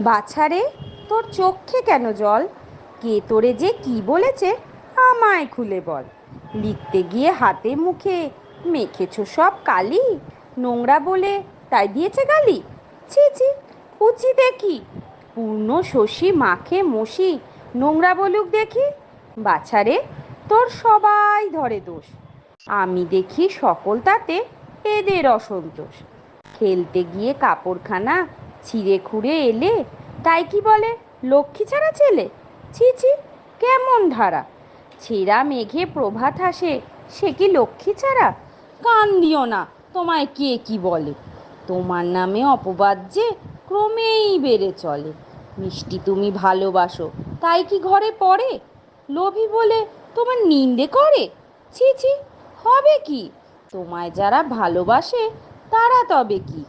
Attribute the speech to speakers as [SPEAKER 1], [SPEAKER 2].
[SPEAKER 1] বাছারে, তোর চোখে কেন জল? কে তোরে যে কি বলেছে, আমায় খুলে বল। লিখতে গিয়ে হাতে মুখে, মেখেছ সব কালি? নোংরা বলে তাই দিয়েছে গালি? ছি ছি উচি দেখি। পূর্ণ শশী মাখে মশি, নোংরা বলুক দেখি। বাছারে, তোর সবাই ধরে দোষ। আমি দেখি সকল তাতে এদের অসন্তোষ। খেলতে গিয়ে কাপড়খানা ছিঁড়ে খুঁড়ে এলে তাই কি বলে? লক্ষ্মী ছাড়া ছেলে? ছি ছি, কেমন ধারা? ছেঁড়া মেঘে প্রভাত হাসে, সে কি লক্ষ্মী ছাড়া? কান দিও না, তোমায় কে কি বলে? তোমার নামে অপবাদ যে ক্রমেই বেড়ে চলে। মিষ্টি তুমি ভালোবাসো, তাই কি ঘরে পড়ে? লোভী বলে তোমার নিন্দে করে? ছি ছি, হবে কি? তোমায় যারা ভালোবাসে, তারা তবে কি?